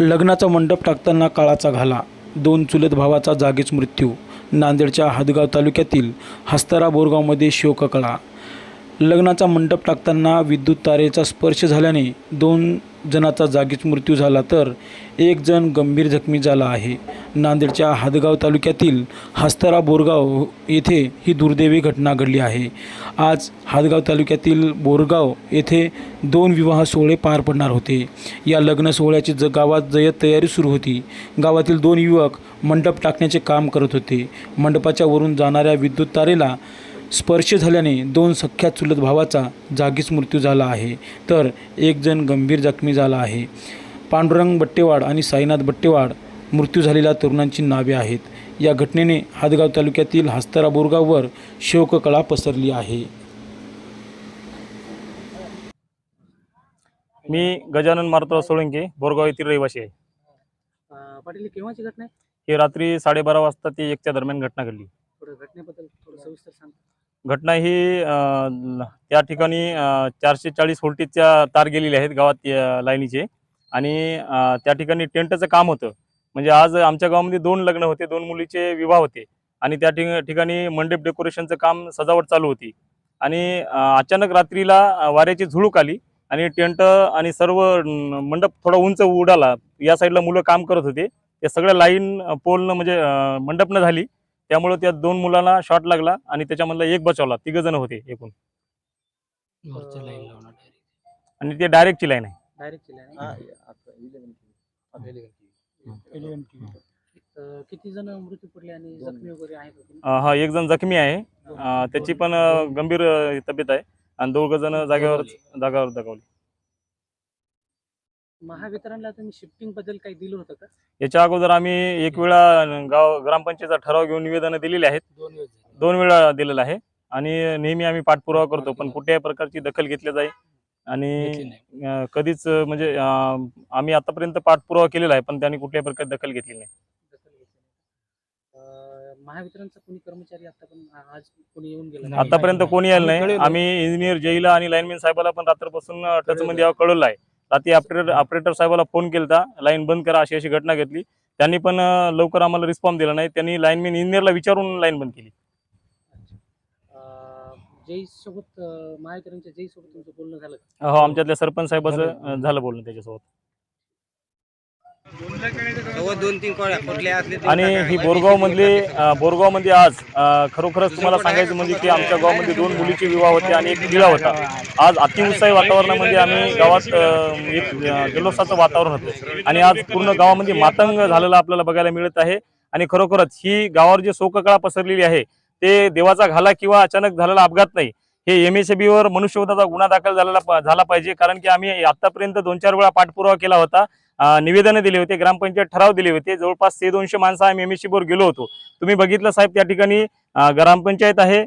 लग्नाचा मंडप टाकताना काळाचा घाला. दोन चुलत भावाचा जागीच मृत्यू. नांदेडच्या हदगाव तालुक्यातील हस्तारा बोरगावमध्ये शोककळा. लग्नाचा मंडप टाकताना विद्युत तारेचा स्पर्श झाल्याने दोन जणाचा जागीच मृत्यू झाला तर एक जण गंभीर जखमी झाला आहे. नांदेडच्या हदगाव तालुक्यातील हस्तरा बोरगाव येथे ही दुर्दैवी घटना घडली आहे. आज हदगाव तालुक्यातील बोरगाव येथे दोन विवाह सोहळे पार पडणार होते. या लग्न सोहळ्याची ज गावात जयत तयारी सुरू होती. गावातील दोन युवक मंडप टाकण्याचे काम करत होते. मंडपाच्या वरून जाणाऱ्या विद्युत तारेला स्पर्श झाल्याने दोन सख्या चुलत भावाचा जागीच मृत्यू झाला आहे. तर एक जण गंभीर जखमी झाला आहे. पांडुरंग बट्टेवाड आणि साईनाथ बट्टेवाड मृत्यू झालेल्या तरुणांची नावे आहेत. या घटनेने हादगाव तालुक्यातील हस्तारा बोरगाववर शोककळा पसरली आहे. मी गजानन मारुतराव सोळंके बोरगाव येथील रहिवासी आहे. पाटील ही केव्हाची घटना आहे? ही रात्री साडेबारा वाजता ते एकच्या दरम्यान घटना घडली. थोडं घटनेबद्दल थोडं सविस्तर सांग. घटना ही त्या ठिकाणी चारशे चाळीस व्होल्टेजच्या तार गेलेले आहेत गावात लाईनीचे. आणि त्या ठिकाणी टेंटचं काम होतं. म्हणजे आज आमच्या गावामध्ये दोन लग्न होते दोन मुलीचे विवाह होते. आणि त्या ठिकाणी मंडप डेकोरेशनचं काम सजावट चालू होती. आणि अचानक रात्रीला वाऱ्याची झुळूक आली आणि टेंट आणि सर्व मंडप थोडा उंच उडाला. या साईडला मुलं काम करत होते. ते सगळ्या लाईन पोलनं म्हणजे मंडपनं झाली. त्यामुळे त्या दोन मुलांना शॉट लागला आणि त्याच्यामधला एक बचावला. तिघ जण होते एकूण. आणि ते डायरेक्टची लाईन आहे. डायरेक्ट किती जण मृत्यू पडले आणि जखमी वगैरे आहेत का कोणी? अं, हा एक जण जखमी आहे. अं, त्याची पण अं, गंभीर अं, तब्येत आहे. आणि दोघ जण जागेवर जागावर दगावले. महावितरणला तुम्ही शिफ्टिंगबद्दल काही दिलं होतं का? याच्या अगोदर आम्ही एक वेळा गाव ग्रामपंचायतचा ठराव घेऊन निवेदनं दिलेली आहेत. दोन वेळा दिलेलं आहे. आणि नेहमी आम्ही पाठपुरावा करतो पण कुठल्याही प्रकारची दखल घेतली जाईल आणि अं, कधीच म्हणजे अं, आम्ही आतापर्यंत पाठपुरावा केलेला आहे पण त्यांनी कुठल्याही प्रकारे दखल घेतली नाही. दखल घेतली नाही. अं, महावितरणचा कोणी कर्मचारी आता पण आ- आज कोणी येऊन गेला आतापर्यंत कोणी आलं नाही आम्ही इंजिनियर जईला आणि लाईनमॅन साहेबाला पण रात्रपासून टच मध्ये यावं कळवलं आहे. रात्री ऑपरेटर ऑपरेटर साहेबाला फोन केलता. लाईन बंद करा अशी अशी घटना घेतली. त्यांनी पण लवकर आम्हाला रिस्पॉन्स दिला नाही. त्यांनी लाईनमॅन इंजिनियरला विचारून लाईन बंद केली. जय सोबत महावितरणच्या जय सोबत तुमचं बोलणं झालं? हो आमच्यातल्या सरपंच साहेबाचं झालं बोलणं त्याच्यासोबत. आणि. ही बोरगाव मधली बोरगावमध्ये आज खरोखरच तुम्हाला सांगायचं म्हणजे की आमच्या गावामध्ये दोन मुलीचे विवाह होते आणि एक दिला होता. आज अतिउत्साही वातावरणामध्ये आम्ही गावात एक जल्लोषाचं वातावरण होतं. आणि आज पूर्ण गावामध्ये मातंग झालेलं आपल्याला बघायला मिळत आहे. आणि खरोखरच ही गावावर जी शोककळा पसरलेली आहे ते देवाचा घाला किंवा अचानक झालेला अपघात नाही. हे एम एस वर मनुष्यवधाचा गुन्हा दाखल झालेला झाला पाहिजे. कारण की आम्ही आतापर्यंत दोन चार वेळा पाठपुरावा केला होता. निवेदनं दिले होते ग्रामपंचायत ठराव दिले होते. जवळपास ते दोनशे माणसं आम्ही एम एस वर गेलो होतो. तुम्ही बघितलं साहेब त्या ठिकाणी ग्रामपंचायत आहे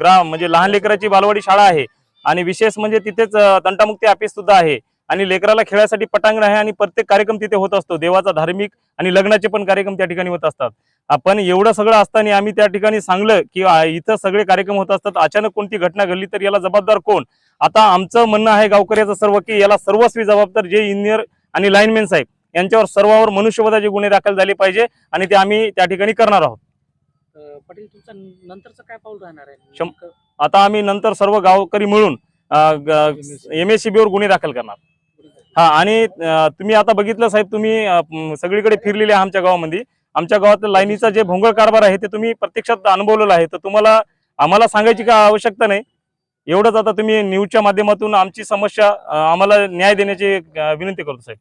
ग्राम म्हणजे लहान लेकराची बालवाडी शाळा आहे आणि विशेष म्हणजे तिथेच तंटामुक्ती ऑफिस सुद्धा आहे आणि लेकराला खेळासाठी पटांगण आहे आणि प्रत्येक कार्यक्रम तिथे होत असतो. देवाचा धार्मिक आणि लग्नाचे पण कार्यक्रम त्या ठिकाणी होत असतात. आपण एवढं सगळं असताना आम्ही त्या ठिकाणी सांगलं की इथं सगळे कार्यक्रम होत असतात. अचानक कोणती घटना घडली तर याला जबाबदार कोण? आता आमचं म्हणणं आहे गावकऱ्याचं सर्व की याला सर्वस्वी जबाबदार जे इंजिनियर आणि लाईनमॅन साहेब यांच्यावर सर्वावर मनुष्यवधाचे गुन्हे दाखल झाले पाहिजे आणि ते आम्ही त्या ठिकाणी करणार आहोत. अं, पाटील तुमचं नंतरचं काय पाऊल राहणार आहे? आता आम्ही नंतर सर्व गावकरी मिळून एम एस वर गुन्हे दाखल करणार. हा आणि तुम्ही आता बघितलं साहेब तुम्ही सगळीकडे फिरलेले आहे आमच्या गावामध्ये. आमच्या गावात लाईनीचा जे भोंगळ कारभार आहे ते तुम्ही प्रत्यक्षात अनुभवलेला आहे. तर तुम्हाला आम्हाला सांगायची काय आवश्यकता नाही? एवढंच आता तुम्ही न्यूजच्या माध्यमातून आमची समस्या आम्हाला न्याय देण्याची विनंती करतो साहेब.